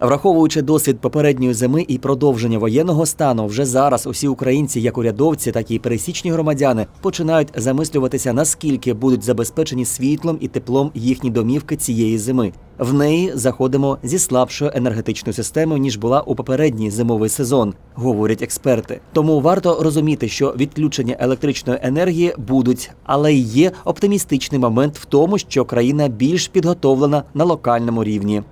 Враховуючи досвід попередньої зими і продовження воєнного стану, вже зараз усі українці, як урядовці, так і пересічні громадяни, починають замислюватися, наскільки будуть забезпечені світлом і теплом їхні домівки цієї зими. В неї заходимо зі слабшою енергетичною системою ніж була у попередній зимовий сезон, говорять експерти. Тому варто розуміти, що відключення електричної енергії будуть, але й є оптимістичний момент в тому, що країна більш підготовлена на локальному рівні.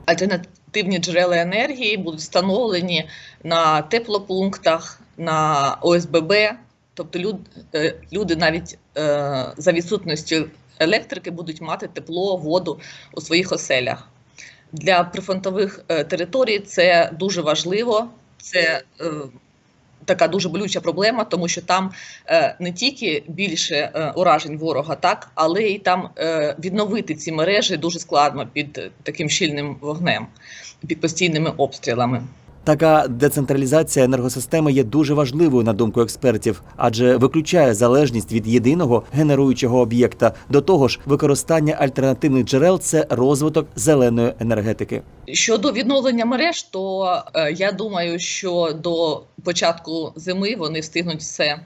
Альтернативні джерела енергії будуть встановлені на теплопунктах, на ОСББ. Тобто люд, е, люди навіть е, за відсутністю електрики будуть мати тепло, воду у своїх оселях. Для прифронтових е, територій це дуже важливо. Це така дуже болюча проблема, тому що там е, не тільки більше е, уражень ворога, так, але й там е, відновити ці мережі дуже складно під таким щільним вогнем, під постійними обстрілами. Така децентралізація енергосистеми є дуже важливою на думку експертів, адже виключає залежність від єдиного генеруючого об'єкта. До того ж, використання альтернативних джерел це розвиток зеленої енергетики. Щодо відновлення мереж, то е, я думаю, що до початку зими вони встигнуть все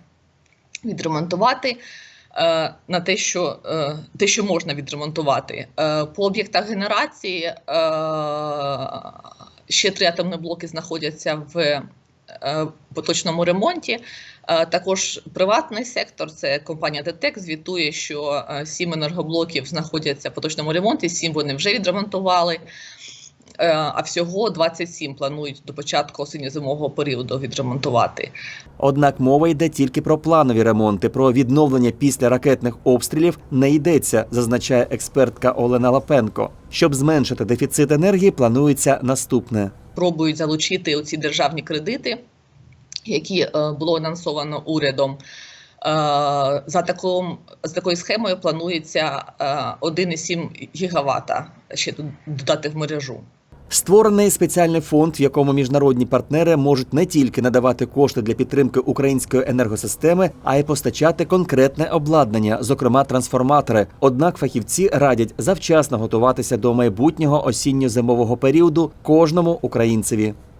відремонтувати. е, На те, що е, те, що можна відремонтувати по об'єктах генерації, ще три атомні блоки знаходяться в е, поточному ремонті. Е, Також приватний сектор, це компанія ДТЕК, звітує, що е, сім енергоблоків знаходяться в поточному ремонті, сім вони вже відремонтували. Е, А всього 27 планують до початку осінньо-зимового періоду відремонтувати. Однак мова йде тільки про планові ремонти. Про відновлення після ракетних обстрілів не йдеться, зазначає експертка Олена Лапенко. Щоб зменшити дефіцит енергії, планується наступне. Пробують залучити оці державні кредити, які е, було анонсовано урядом. Е, За таком, з такою схемою планується е, 1,7 гігавата ще додати в мережу. Створений спеціальний фонд, в якому міжнародні партнери можуть не тільки надавати кошти для підтримки української енергосистеми, а й постачати конкретне обладнання, зокрема трансформатори. Однак фахівці радять завчасно готуватися до майбутнього осінньо-зимового періоду кожному українцеві.